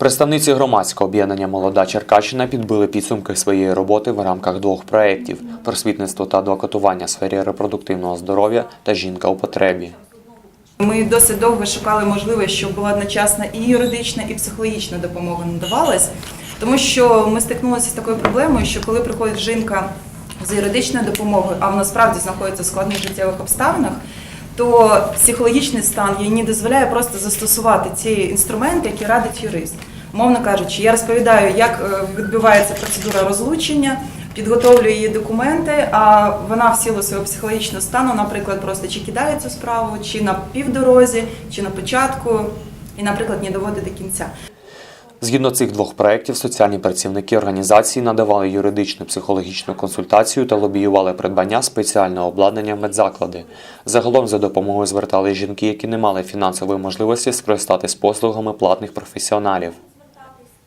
Представниці громадського об'єднання Молода Черкащина підбили підсумки своєї роботи в рамках двох проєктів просвітництво та адвокатування в сфері репродуктивного здоров'я та жінка у потребі. Ми досить довго шукали можливість, щоб була одночасна і юридична, і психологічна допомога надавалась, тому що ми стикнулися з такою проблемою, що коли приходить жінка з юридичною допомогою, а вона справді знаходиться в складних життєвих обставинах, то психологічний стан їй не дозволяє просто застосувати ці інструменти, які радить юрист. Мовно кажучи, я розповідаю, як е, відбувається процедура розлучення, підготовлюю її документи, а вона в силу свого психологічного стану, наприклад, просто чи кидає цю справу, чи на півдорозі, чи на початку, і, наприклад, не доводить до кінця. Згідно цих двох проєктів, соціальні працівники організації надавали юридичну психологічну консультацію та лобіювали придбання спеціального обладнання в медзаклади. Загалом за допомогою звертали жінки, які не мали фінансової можливості скористатись послугами платних професіоналів.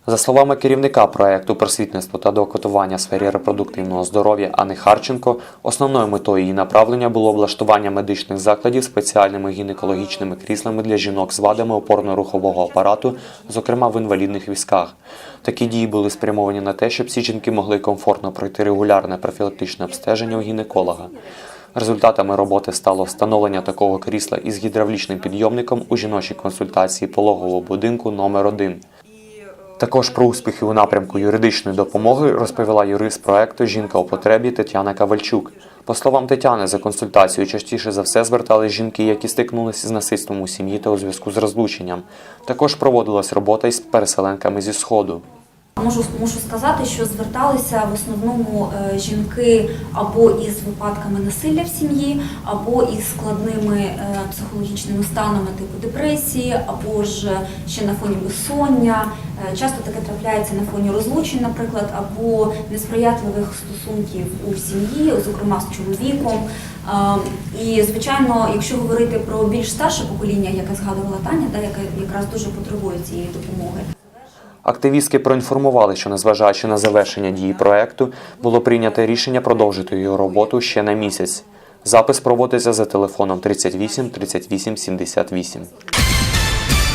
За словами керівника проекту просвітництво та адвокатування в сфері репродуктивного здоров'я Ани Харченко, основною метою її направлення було облаштування медичних закладів спеціальними гінекологічними кріслами для жінок з вадами опорно-рухового апарату, зокрема в інвалідних візках. Такі дії були спрямовані на те, щоб ці жінки могли комфортно пройти регулярне профілактичне обстеження у гінеколога. Результатами роботи стало встановлення такого крісла із гідравлічним підйомником у жіночій консультації пологового будинку номер 1 також про успіхи у напрямку юридичної допомоги розповіла юрист проекту Жінка у потребі Тетяна Кавальчук. По словам Тетяни, за консультацією частіше за все звертались жінки, які стикнулися з насильством у сім'ї та у зв'язку з розлученням. Також проводилась робота із переселенками зі сходу. Можу, можу сказати, що зверталися в основному е, жінки або із випадками насилля в сім'ї, або із складними е, психологічними станами типу депресії, або ж ще на фоні безсоння. Е, Часто таке трапляється на фоні розлучень, наприклад, або несприятливих стосунків у сім'ї, зокрема з чоловіком. І, звичайно, якщо говорити про більш старше покоління, яке згадувала Таня, да, яке якраз дуже потребує цієї допомоги. Активістки проінформували, що незважаючи на завершення дії проекту, було прийнято рішення продовжити його роботу ще на місяць. Запис проводиться за телефоном 38 38 78.